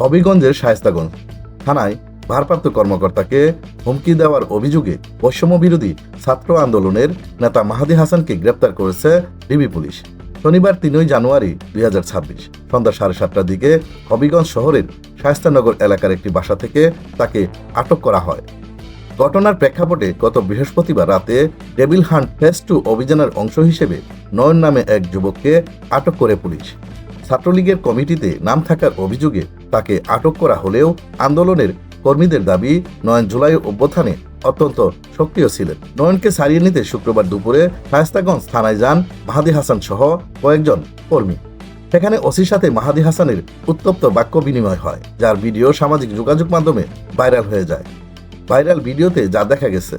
হবিগঞ্জের শায়স্তাগঞ্জ থানায় ভারপ্রাপ্ত কর্মকর্তাকে হুমকি দেওয়ার অভিযোগে বৈষম্য বিরোধী ছাত্র আন্দোলনের নেতা মাহাদি হাসানকে গ্রেপ্তার করেছে ডিবি পুলিশ। শনিবার তিনই জানুয়ারি দুই হাজার ছাব্বিশ, সন্ধ্যা সাড়ে সাতটার দিকে হবিগঞ্জ শহরের শায়স্তানগর এলাকার একটি বাসা থেকে তাকে আটক করা হয়। ঘটনার প্রেক্ষাপটে গত বৃহস্পতিবার রাতে ডেভিল হান্ট ফেস টু অভিযানের অংশ হিসেবে নয়ন নামে এক যুবককে আটক করে পুলিশ। ছাত্রলীগের কমিটিতে নাম থাকার অভিযোগে তাকে আটক করা হলেও আন্দোলনের কর্মীদের দাবি নয়ন জুলাই অভ্যুত্থানে অত্যন্ত সক্রিয় ছিলেন। নয়নকে সারিয়ে নিতে শুক্রবার দুপুরে শায়স্তাগঞ্জ থানায় যান মাহাদি হাসান সহ কয়েকজন কর্মী। সেখানে ওসির সাথে মাহাদি হাসানের উত্তপ্ত বাক্য বিনিময় হয়, যার ভিডিও সামাজিক যোগাযোগ মাধ্যমে ভাইরাল হয়ে যায়। ভাইরাল ভিডিওতে যা দেখা গেছে,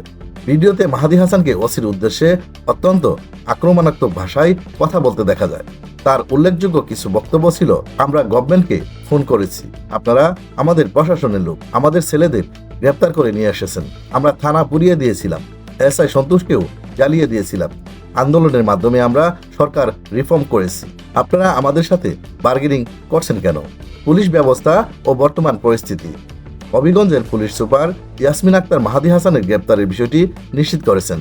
ভিডিওতে মাহাদি হাসানকে ওসির উদ্দেশ্যে অত্যন্ত আক্রমণাত্মক ভাষায় কথা বলতে দেখা যায়। তার উল্লেখযোগ্য কিছু বক্তব্য ছিল, আমরা গভর্নমেন্টকে ফোন করেছি। আপনারা আমাদের প্রশাসনের লোক, আমাদের ছেলেদের গ্রেপ্তার করে নিয়ে এসেছেন। আমরা থানা পুড়িয়ে দিয়েছিলাম, এসআই সন্তোষকেও জ্বালিয়ে দিয়েছিলাম। আন্দোলনের মাধ্যমে আমরা সরকার রিফর্ম করেছি। আপনারা আমাদের সাথে বার্গেনিং করছেন কেন? পুলিশ ব্যবস্থা ও বর্তমান পরিস্থিতি। হবিগঞ্জের পুলিশ সুপার ইয়াসমিন আক্তার মাহাদি হাসানের গ্রেপ্তারের বিষয়টি নিশ্চিত করেছেন।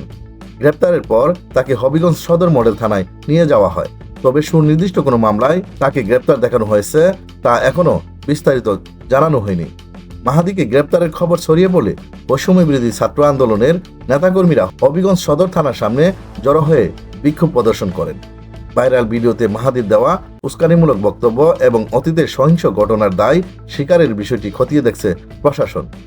গ্রেপ্তারের পর তাকে হবিগঞ্জ সদর মডেল থানায় নিয়ে যাওয়া হয়। তবে সুনির্দিষ্ট কোনো মামলায় তাকে গ্রেপ্তার দেখানো হয়েছে তা এখনও বিস্তারিত জানানো হয়নি। মাহাদিকে গ্রেপ্তারের খবর ছড়িয়ে পড়লে বৈষম্য বিরোধী ছাত্র আন্দোলনের নেতাকর্মীরা হবিগঞ্জ সদর থানার সামনে জড়ো হয়ে বিক্ষোভ প্রদর্শন করেন। ভাইরাল ভিডিওতে মাহাদির দেওয়া উস্কানিমূলক বক্তব্য এবং অতীতের সহিংস ঘটনার দায় স্বীকারের বিষয়টি খতিয়ে দেখছে প্রশাসন।